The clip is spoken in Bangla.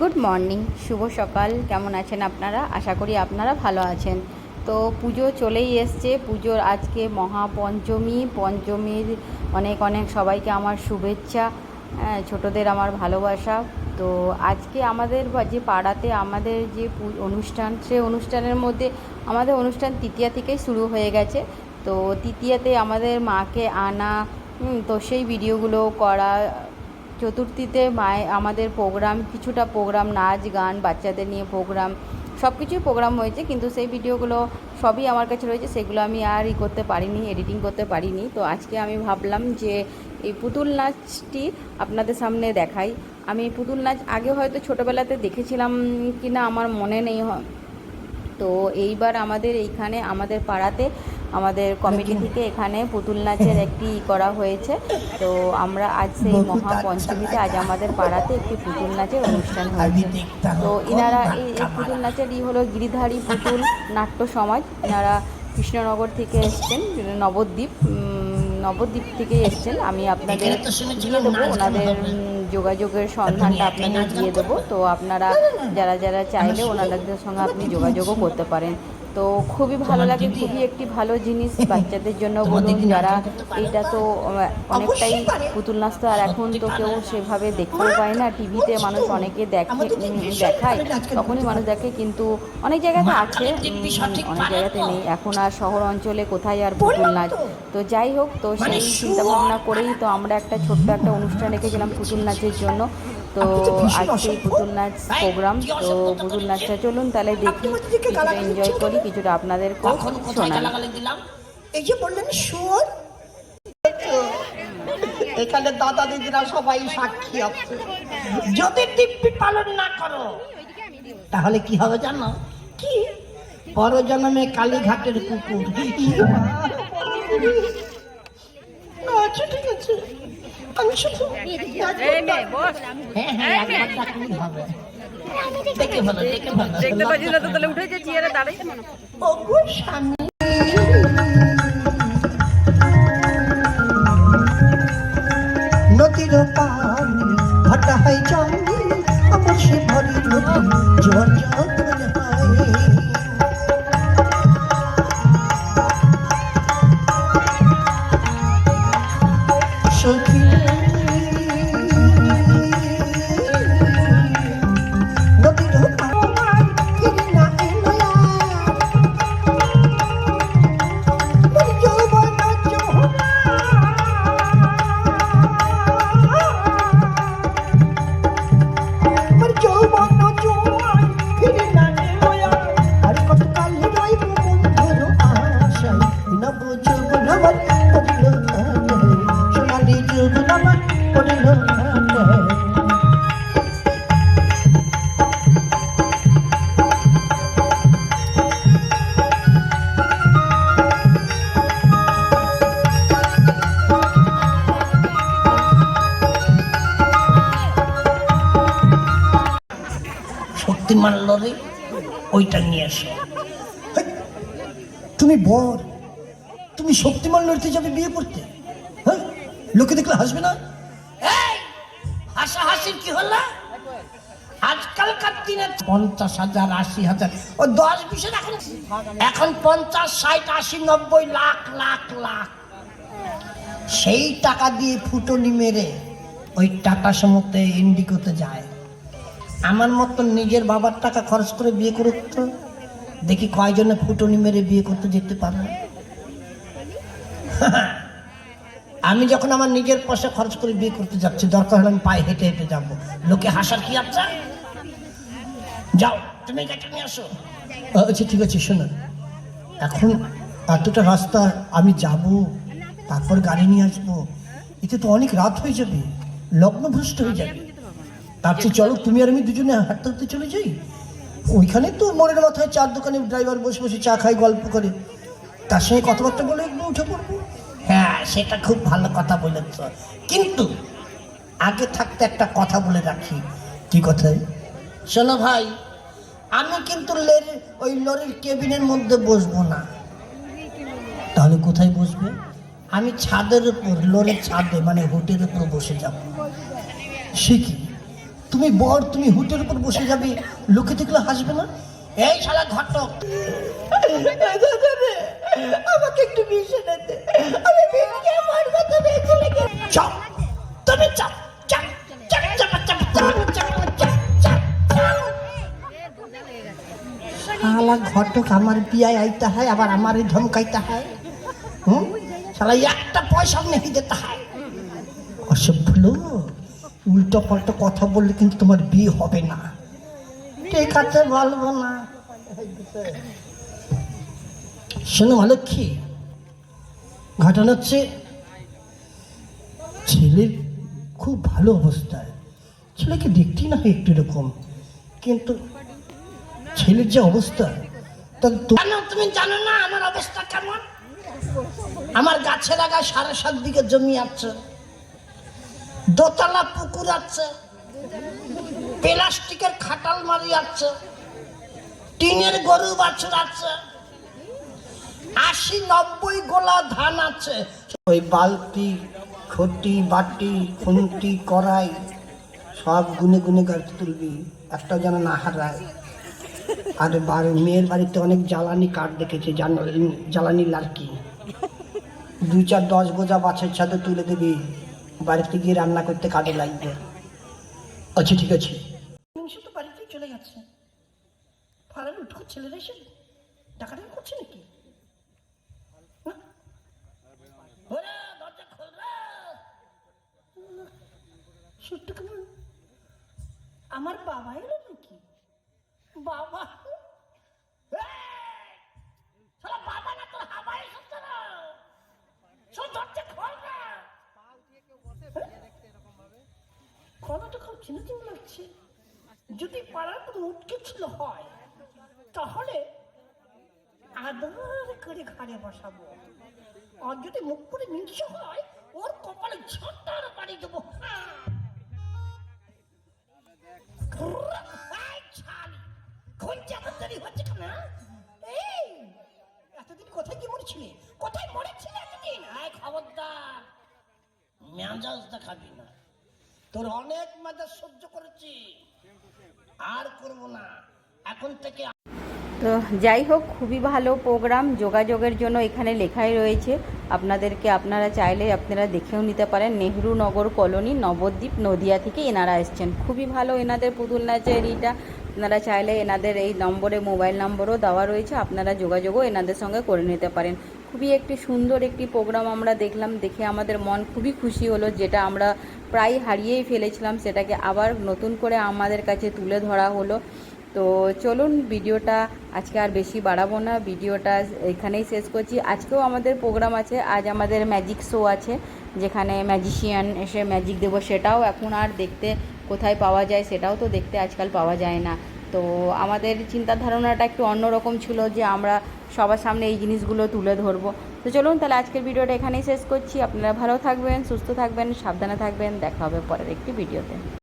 গুড মর্নিং শুভ সকাল। কেমন আছেন আপনারা? আশা করি আপনারা ভালো আছেন। তো পুজো চলেই এসছে। পুজোর আজকে মহাপঞ্চমী। পঞ্চমীর অনেক অনেক সবাইকে আমার শুভেচ্ছা হ্যাঁ, ছোটদের আমার ভালোবাসা। তো আজকে আমাদের যে পাড়াতে আমাদের যে অনুষ্ঠান সে অনুষ্ঠানের মধ্যে আমাদের অনুষ্ঠান তৃতীয়া থেকেই শুরু হয়ে গেছে। তো তৃতীয়াতে আমাদের মাকে আনা তো সেই ভিডিওগুলো করা চতুর্থীতে মায়ে আমাদের প্রোগ্রাম, কিছুটা প্রোগ্রাম, নাচ, গান, বাচ্চাদের নিয়ে প্রোগ্রাম সব কিছুই প্রোগ্রাম হয়েছে। কিন্তু সেই ভিডিওগুলো সবই আমার কাছে রয়েছে, সেগুলো আমি আর ই করতে পারিনি, এডিটিং করতে পারিনি। তো আজকে আমি ভাবলাম যে এই পুতুল নাচটি আপনাদের সামনে দেখাই। আমি পুতুল নাচ আগে হয়তো ছোটোবেলাতে দেখেছিলাম কি না আমার মনে নেই হ- তো এইবার আমাদের এইখানে, আমাদের পাড়াতে আমাদের কমিটি থেকে এখানে পুতুল নাচের একটি করা হয়েছে। তো আমরা আজ সেই মহাপঞ্চমীতে আজ আমাদের পাড়াতে একটি পুতুল নাচের অনুষ্ঠান হয়েছে। তো এনারা এই এই পুতুল নাচের ই হলো গিরিধারী পুতুল নাট্য সমাজ। এনারা কৃষ্ণনগর থেকে এসছেন নবদ্বীপ নবদ্বীপ থেকে এসছেন। আমি আপনাদের দিয়ে দেবো ওনাদের যোগাযোগের সন্ধানটা আপনাদের দিয়ে দেবো। তো আপনারা যারা যারা চাইলে ওনাদের সঙ্গে আপনি যোগাযোগও করতে পারেন। তো খুবই ভালো লাগে খুবই একটি ভালো জিনিস বাচ্চাদের জন্য বলুন যারা এটা তো অনেকটাই পুতুল নাচ তো আর এখন তো কেউ সেভাবে দেখতেও পায় না টিভিতে মানুষ অনেকে দেখে দেখায় তখনই মানুষ দেখে কিন্তু অনেক জায়গাতে আছে অনেক জায়গাতে নেই এখন আর শহর অঞ্চলে কোথায় আর পুতুল নাচ? তো। যাই হোক তো সেই চিন্তা ভাবনা করেই তো আমরা একটা ছোট্ট একটা অনুষ্ঠান রেখেছিলাম পুতুল নাচের জন্য। তো আজকে পুতুল নাচ প্রোগ্রাম তো পুতুল নাচটা চলুন তাহলে দেখি কিছুটা এনজয় করি কিছুটা আপনাদের দিলাম? এই যে বললেন শুয়োর এখানে দাদা দিদিরা সবাই সাক্ষী আছে। যদি দিব্যি পালন না করো তাহলে কি হবে জানো? কি? পরজন্মে কালীঘাটের কুকুর। আচ্ছা ঠিক আছে। আমি শুধু হ্যাঁ হ্যাঁ দেখতে পাচ্ছি না তো তাহলে উঠেছে চেয়ারে দাঁড়াই। সখী। শক্তিমান লড়ে ওইটা নিয়ে এসো তুমি বর তুমি শক্তিমান লড়তে যাবে বিয়ে করতে। হ্যাঁ লোকে দেখলে হাসবে না? এই হাসাহাসির কি হলো? আজকালকার দিনে পঞ্চাশ হাজার আশি হাজার ও দশ বিশের এখন এখন পঞ্চাশ ষাট আশি নব্বই লাখ লাখ লাখ। সেই টাকা দিয়ে ফুটনি মেরে ওই টাটা সমুদ্রে ইন্ডিকোতে যায়। আমার মতন নিজের বাবার টাকা খরচ করে বিয়ে করত দেখি কয়জনে ফুটনি মেরে বিয়ে করতে যেতে পারে আমি যখন আমার নিজের পয়সা খরচ করে বিয়ে করতে যাচ্ছি, দরকার হলে আমি পায়ে হেঁটে হেঁটে যাব। লোকে হাসার কি আছে? যাও, তুমি নিয়ে আসো। আচ্ছা ঠিক আছে, শোনো। এখন এতটা রাস্তা আমি যাব, তারপর গাড়ি নিয়ে আসব, এতে তো অনেক রাত হয়ে যাবে, লগ্নভ্রষ্ট হয়ে যাবে। তার চেয়ে চলো তুমি আর আমি দুজনে হাঁটতে হাঁটতে চলে যাই। ওইখানে তো মনের মাথায় চার দোকানে ড্রাইভার বসে বসে চা খাই গল্প করে। তার সঙ্গে কথাবার্তা বলে একদম উঠে পড়ব। হ্যাঁ সেটা খুব ভালো কথা বলেছ। কিন্তু আগে থাকতে একটা কথা বলে রাখি। কি কথায় শোনো ভাই আমি কিন্তু লের ওই লরির কেবিনের মধ্যে বসবো না। তাহলে কোথায় বসবে? আমি ছাদের উপর লরির ছাদে মানে হুটের উপর বসে যাব। সে কি? তুমি বর, তুমি হুটের উপর বসে যাবে, লোকে দেখলে হাসবে না? এই শালা ঘটক। আমাকে একটু গেলে। চাপ। তুমি চাপ। শালা ঘটক আমার বিয়ায় আইতা হয়, আবার আমারই ধমকাইতা হয়। হুম? শালা একটা পয়সা নেই দিতে হয়। অসভ্য লোক। উল্টো পাল্টা কথা বললে কিন্তু তোমার বিয়ে হবে না। ঠিক আছে, বলব না। শোনো অলক্ষী ঘটনা হচ্ছে ছেলের খুব ভালো অবস্থায়। ছেলেকে দেখতেই না হয় একটু এরকম, কিন্তু ছেলের যে অবস্থা তা তুমি জানো না আমার অবস্থা কেমন? আমার গাছের আগায় সাড়ে সাত দিকে জমি আছে। দোতলা পুকুর আছে, প্লাস্টিকের খাটাল মারি আছে, টিনের গরু বাছুর আছে, আশি নব্বই গোলা ধান আছে। ওই বালতি, খটি, বাটি, খুন্তি, কড়াই, সব গুনে গুনে গাড়ি তুলবি, একটা যেন না হারায়। আর বাড়ি মেয়ের বাড়িতে অনেক জ্বালানি কাঠ দেখেছে জ্বালানি লার্কি দুই চার দশ বোঝা বাছের ছাদে তুলে দিবি। বাড়িতে গিয়ে রান্না করতে কাজে লাগবে। আচ্ছা ঠিক আছে। তো বাড়িতে চলে গেছে ফারার উঠো ছেলেরা এসে। টাকাটা করছে নাকি। সত্যি কেমন আমার বাবা এলো নাকি? বাবা? বাবা না তোর হাওয়া এসেছে না। গলাটা খুব চিনা চিনা লাগছে। যদি পাড়ার কোনো উটকে ছিল হয়, তাহলে আদর করে ঘাড়ে বসাবো। আর যদি মুখ করে মিংসে হয়, ওর কপালে ঝটার বাড়ি দেবো। হ্যাঁ। এতদিন কোথায় কি মরেছিলে? কোথায় মরেছিলে এতদিন? খবরদার মেজাজ দেখাবি না। তোর অনেক মেজাজ সহ্য করেছি। আর করব না। এখন থেকে তো যাই হোক, খুবই ভালো প্রোগ্রাম যোগাযোগের জন্য এখানে লেখাই রয়েছে। আপনাদেরকে আপনারা চাইলে আপনারা দেখেও নিতে পারেন। নেহরু নগর কলোনি, নবদ্বীপ, নদিয়া থেকে এনারা এসছেন। খুবই ভালো এনাদের পুতুল নাচের এইটা আপনারা চাইলে এনাদের এই নম্বরে, মোবাইল নম্বরও দেওয়া রয়েছে। আপনারা যোগাযোগও এনাদের সঙ্গে করে নিতে পারেন। খুবই একটি সুন্দর একটি প্রোগ্রাম আমরা দেখলাম, দেখে আমাদের মন খুবই খুশি হলো, যেটা আমরা প্রায় হারিয়েই ফেলেছিলাম, সেটাকে আবার নতুন করে আমাদের কাছে তুলে ধরা হলো। তো চলুন, ভিডিওটা আজকে আর বেশি বাড়াবো না, ভিডিওটা এখানেই শেষ করছি। আজকেও আমাদের প্রোগ্রাম আছে, আজ আমাদের ম্যাজিক শো আছে, যেখানে ম্যাজিশিয়ান এসে ম্যাজিক দেবো, সেটাও এখন আর দেখতে কোথায় পাওয়া যায়, সেটাও তো দেখতে আজকাল পাওয়া যায় না। তো আমাদের চিন্তা ধারণাটা একটু অন্যরকম ছিল যে আমরা সবার সামনে এই জিনিসগুলো তুলে ধরবো। তো চলুন তাহলে আজকের ভিডিওটা এখানেই শেষ করছি। আপনারা ভালো থাকবেন, সুস্থ থাকবেন, সাবধানে থাকবেন। দেখা হবে পরের একটি ভিডিওতে।